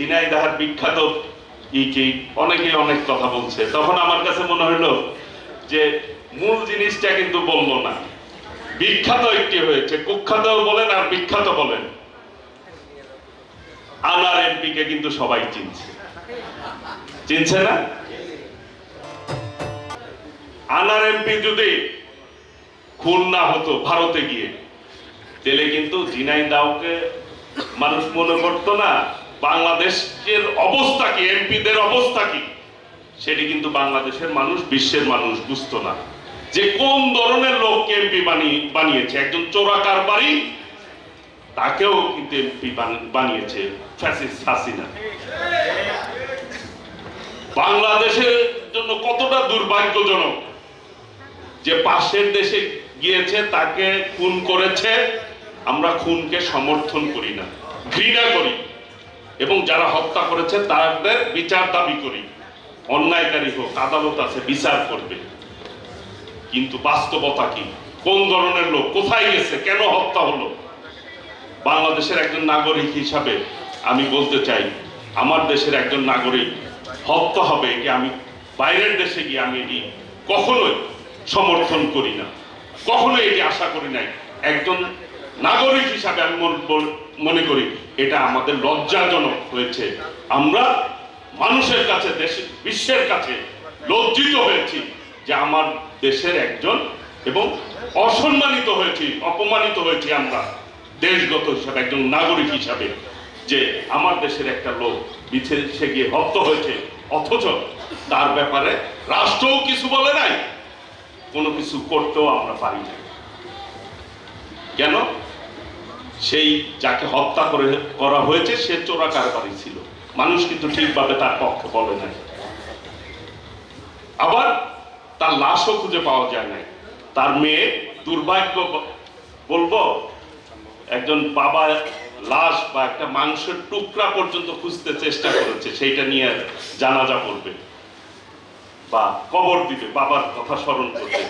ঝিনাইদাহার বিখ্যাত। ই কি? অনেকে অনেক কথা বলছে। তখন আমার কাছে মনে হলো যে মূল জিনিসটা কিন্তু বলল না। বিখ্যাত একটি হয়েছে। কুখ্যাত বলেন আর বিখ্যাত বলেন। আনার এমপি কে কিন্তু সবাই চিনছে। চিনছে না? আনার এমপি যদি খুন না হতো ভারতে গিয়ে, তাহলে কিন্তু জিনাই দাওকে মানুষ মনে করতো না বাংলাদেশের অবস্থা কি? এমপিদের অবস্থা কি? সেটি কিন্তু বাংলাদেশের মানুষ, বিশ্বের মানুষ বুঝতো না। যে কোন ধরনের লোককে এমপি বানিয়েছে? একজন চোরা কারবারি তাকেও কিন্তু এমপি বানিয়েছে হাসিনা। বাংলাদেশের জন্য কতটা দুর্ভাগ্যজনক যে পাশের দেশে গিয়েছে, তাকে খুন করেছে। আমরা খুনকে সমর্থন করি না, ঘৃণা করি। এবং যারা হত্যা করেছে, তাদের বিচার দাবি করি। অন্যায়কারী হোক, আদালত আছে, বিচার করবে। কিন্তু বাস্তবতা কি? কোন ধরনের লোক? কোথায় গেছে? কেন হত্যা হলো? বাংলাদেশের একজন নাগরিক হিসাবে আমি বলতে চাই, আমার দেশের একজন নাগরিক হত্যা হবে এটি আমি বাইরের দেশে গিয়ে আমি এটি কখনোই সমর্থন করি না। কখনোই এটি আশা করি নাই। একজন নাগরিক হিসাবে আমি মনে করি এটা আমাদের লজ্জাজনক হয়েছে। আমরা মানুষের কাছে দেশের বিশ্বের কাছে লজ্জিত হয়েছি যে আমার দেশের একজন এবং অসম্মানিত হয়েছি, অপমানিত হয়েছি আমরা। দেশগত হিসাবে, একজন নাগরিক হিসাবে যে আমার দেশের একটা লোক বিদেশে গিয়ে ভক্ত হয়েছে, অথচ তার ব্যাপারে রাষ্ট্রও কিছু বলে নাই। কোনো কিছু করতেও আমরা পারি না কেন? সেই যাকে হত্যা করে করা হয়েছে, সে চোরা কারবারি ছিল। মানুষ কিন্তু ঠিকভাবে তার পক্ষে বলে নাই। আবার তার লাশও খুঁজে পাওয়া যায় নাই। তার মেয়ে দুর্ভাগ্য বলব, একজন বাবা লাশ বা একটা মাংসের টুকরা পর্যন্ত খুঁজতে চেষ্টা করেছে, সেইটা নিয়ে জানাজা করবে বা কবর দিবে, বাবার কথা স্মরণ করবে।